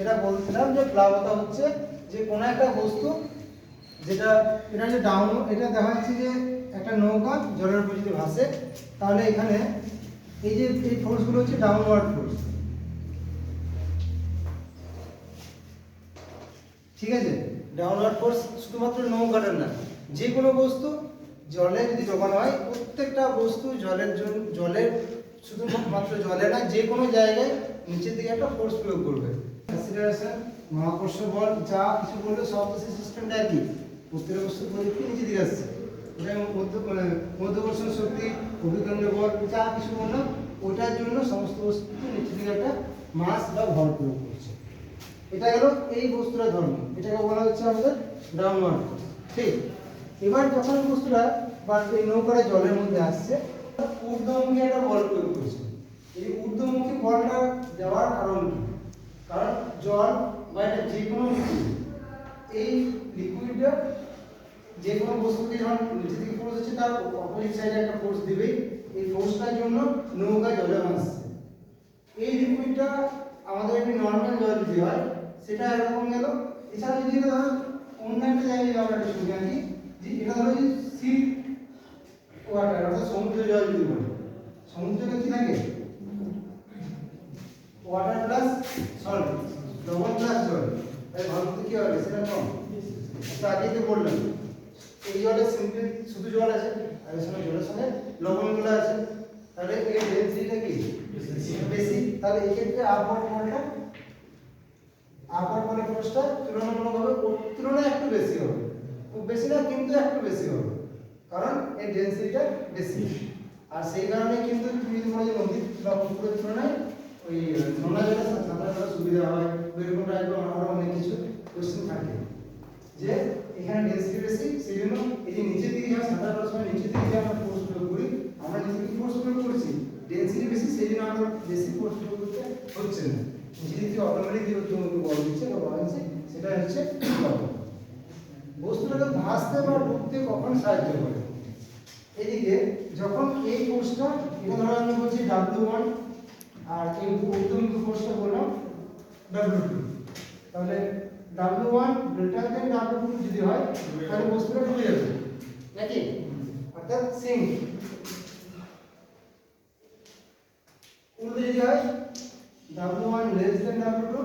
যেটা বলছিলাম যে প্লাবতা হচ্ছে যে কোনো একটা বস্তু যেটা এটা যে ডাউন, এটা দেখা যাচ্ছে যে একটা নৌকা জলের উপর যদি ভাসে, তাহলে এখানে এই যে এই ফোর্সগুলো হচ্ছে ডাউনওয়ার্ড ফোর্স ঠিক আছে? ডাউনওয়ার্ড ফোর্স শুধুমাত্র নৌকাটার না, যে কোনো বস্তু জলে যদি জমানো হয়, প্রত্যেকটা বস্তু জলের জন্য, জলের শুধুমাত্র জলে না যে কোনো জায়গায় নিচের দিকে একটা ফোর্স প্রয়োগ করবে। অ্যাক্সিলারেশন মহাকর্ষ বল, যা কিছু বললে সব তো সেই সিস্টেমটা একই। প্রত্যেকটা বস্তু প্রযুক্তি নিচে দিকে আসছে ওটা মধ্য মধ্যবর্ষণ শক্তি অভিকর্ণ বল, যা কিছু বললাম ওটার জন্য সমস্ত বস্তু নিচের দিকে একটা মাস বা ভর প্রয়োগ করছে। এটা গেল এই বস্তুটা ধর্ম। এটাকে বলা হচ্ছে আমাদের ডাউনওয়ার্ড ঠিক? এবার যখন বস্তুটা বা এই নৌকাটা জলের মধ্যে আসছে ঊর্ধ্বমুখী একটা বল প্রয়োগ করছে। এই ঊর্ধ্বমুখী বলটা দেওয়ার কারণ কি? জল বা এটা যে কোনো এই লিকুইডটা যে কোনো বস্তুকে যখন নিচে থেকে ফোর্স হচ্ছে, তার অপোজিট সাইডে একটা ফোর্স দিবেই এই ফোর্সটার জন্য নৌকা জলে ভাসছে এই লিকুইডটা আমাদের একটি নর্মাল জল যদি হয়, সেটা এরকম গেল। এছাড়া যদি এটা ধরো, অন্য একটা জায়গায় আমরা একটা শুনে আনি যে এটা ধরো যে সি ওয়াটার অর্থাৎ সমুদ্র জল যদি বলি সমুদ্রে কি থাকে? ওয়াটার প্লাস সল্ট লবণ প্লাস জল তাই ঘনত্ব কি হবে সেটা কম। তো আগেই তো বললাম এই জলে সিম্পল শুধু জল আছে? আর এর সঙ্গে জলের সঙ্গে লবণগুলো আছে। তাহলে এর ডেন্সিটিটা কি? বেশি। তাহলে এই ক্ষেত্রে আপওয়ার্ড বলটা আপওয়ার্ড বলের ফোর্সটা তুলনামূলকভাবে তুলনায় একটু বেশি হবে। খুব বেশি না, কিন্তু একটু বেশি হবে। কারণ এর ডেন্সিটিটা বেশি। আর সেই কারণে কিন্তু তুমি যে নদীর বা পুকুরের তুলনায় ওই নোনা জলে সাঁতার কাটার সুবিধা হয় বা এরকম টাইপের আরও অনেক কিছু কোশ্চেন থাকে যে এখানে ডেন্সিটি বেশি সেই জন্য এই যে নিচের দিকে যখন সাঁতার কাটার সময়, নিচের দিকে আমরা ফোর্স প্রয়োগ করি, আমরা নিচের দিকে ফোর্স প্রয়োগ করছি। ডেন্সিটি বেশি সেই জন্য আমরা বেশি ফোর্স প্রয়োগ করতে হচ্ছে না। নিচের দিকে অটোমেটিক যে বল দিচ্ছে বা বল দিচ্ছে সেটা হচ্ছে। বস্তুটাকে ভাসতে বা ডুবতে কখন সাহায্য করে? এদিকে যখন এই ফোর্সটা এটা ধরো আমি বলছি ডাব্লিউ ওয়ান আর এই ঊর্ধ্বমুখী ফোর্সটা বললাম ডাব্লিউ টু তাহলে ডাব্লিউ ওয়ান গ্রেটার ডাব্লিউ যদি হয় তাহলে বস্তুটা ডুবে যাবে। নাকি? অর্থাৎ সিঙ্ক উল্টো যদি হয় W one less then W two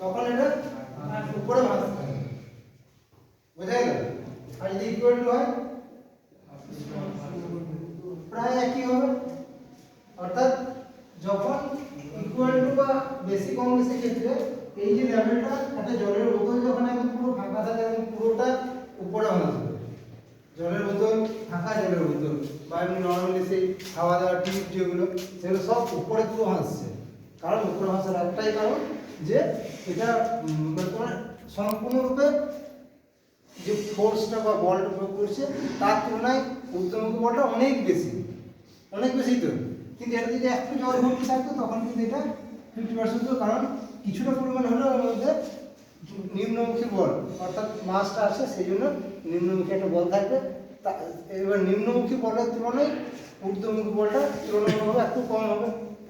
তখন এটা উপরে ভাসতে হবে। বোঝা গেল? আর যদি ইকুয়াল টু হয় প্রায় একই হবে। অর্থাৎ যখন ইকুয়াল টু বা বেশি কম বেশি ক্ষেত্রে এই যে লেভেলটা একটা জলের বোতল ফাঁকা থাকে পুরোটা উপরে ভাসবে জলের বোতল, ফাঁকা জলের বোতল, বা এমনি নর্মালি সেই খাওয়া দাওয়ার টিপ যেগুলো সেগুলো সব উপরে পুরো ভাসছে। কারণ উপরে ভাসার একটাই কারণ যে এটা তোমার সম্পূর্ণরূপে যে ফোর্সটা বা বলটা প্রয়োগ করছে, তার তুলনায় ঊর্ধ্বমুখী বলটা অনেক বেশি। অনেক বেশি তো। কিন্তু এটা যদি একটু জল ভর্তি থাকতো, তখন কিন্তু এটা ফিফটি পার্সেন্ট তো কারণ কিছুটা পরিমাণ হলেও এর মধ্যে নিম্নমুখী বল, অর্থাৎ মাছটা আসে সেই জন্য নিম্নমুখী একটা বল থাকবে। এবার নিম্নমুখী বলের তুলনায় ঊর্ধ্বমুখী বলটা তুলনামূলকভাবে একটু কম হবে।